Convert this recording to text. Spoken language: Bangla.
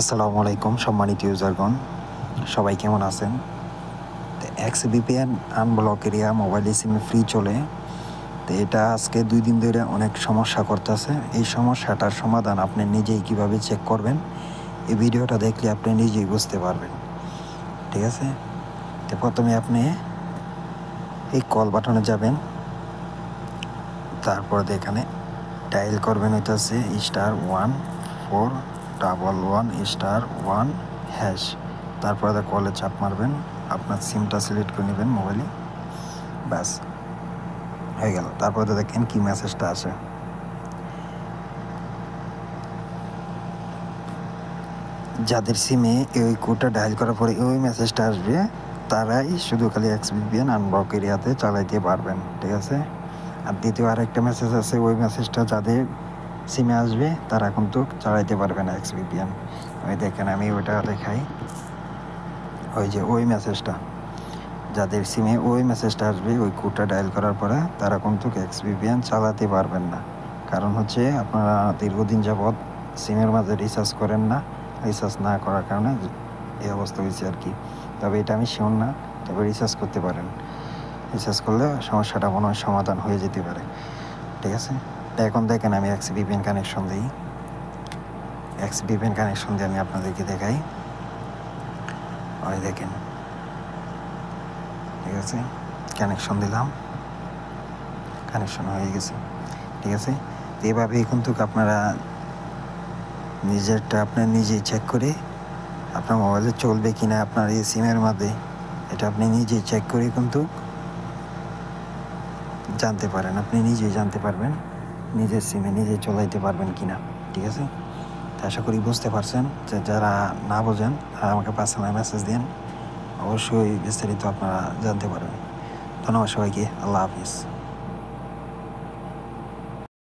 আসসালামু আলাইকুম, সম্মানিত ইউজারগণ। সবাই কেমন আছেন? তো X VPN unblock area mobile সিমে ফ্রি চলে। তো এটা আজকে দুই দিন ধরে অনেক সমস্যা করতেছে। এই সমস্যাটার সমাধান আপনি নিজেই কীভাবে চেক করবেন, এই ভিডিওটা দেখলে আপনি নিজেই বুঝতে পারবেন। ঠিক আছে? তো প্রথমে আপনি এই কল বাটনে যাবেন। তারপর এখানে ডায়াল করবেন হইতেছে star one four double one star one hash. তারপরে কলে চাপ মারবেন, আপনার সিমটা সিলেক্ট করে নেবেন মোবাইলে। ব্যাস, হয়ে গেল। তারপরে দেখেন কি মেসেজটা আসে। যাদের সিমে ওই কোডটা ডায়াল করার পরে ওই মেসেজটা আসবে, তারাই শুধু খালি এক্সবিপিএন আনব্লক এরিয়াতে চালাইতে পারবেন, ঠিক আছে? আর দ্বিতীয় আরেকটা মেসেজ আছে, ওই মেসেজটা যাদের সিমে আসবে, তারা কিন্তু চালাইতে পারবে না এক্সবিপিএন ওই দেখেন, আমি ওইটা দেখাই। ওই যে ওই মেসেজটা যাদের সিমে ওই মেসেজটা আসবে, ওই কোডটা ডায়াল করার পরে তারা কিন্তু এক্সবিপিএন চালাতে পারবেন না। কারণ হচ্ছে আপনারা দীর্ঘদিন যাবৎ সিমের মাঝে রিচার্জ করেন না রিচার্জ না করার কারণে এই অবস্থা হয়েছে আর কি। তবে এটা আমি শিওর না, তবে রিচার্জ করতে পারেন। রিচার্জ করলে সমস্যাটা মনে হয় সমাধান হয়ে যেতে পারে। ঠিক আছে? এখন দেখেন আমি এক্স ভিপিএন কানেকশন দিই। এক্স ভিপিএন কানেকশন দিয়ে আমি আপনাদেরকে দেখাই। ওই দেখেন। ঠিক আছে? কানেকশন দিলাম। কানেকশন হয়ে গেছে। ঠিক আছে? এভাবেই কিন্তু আপনারা নিজেরটা আপনার নিজেই চেক করে আপনার মোবাইলে চলবে কি না আপনার এই সিমের মধ্যে, এটা আপনি নিজেই চেক করে কিন্তু জানতে পারেন। আপনি নিজেই জানতে পারবেন। নিজের সিমে নিজে চলাইতে পারবেন কি না ঠিক আছে? তো আশা করি বুঝতে পারছেন যে যারা না বোঝেন, তারা আমাকে পার্সোনাল মেসেজ দেন অবশ্যই বিস্তারিত আপনারা জানতে পারবেন। ধন্যবাদ সবাইকে। আল্লাহ হাফিজ।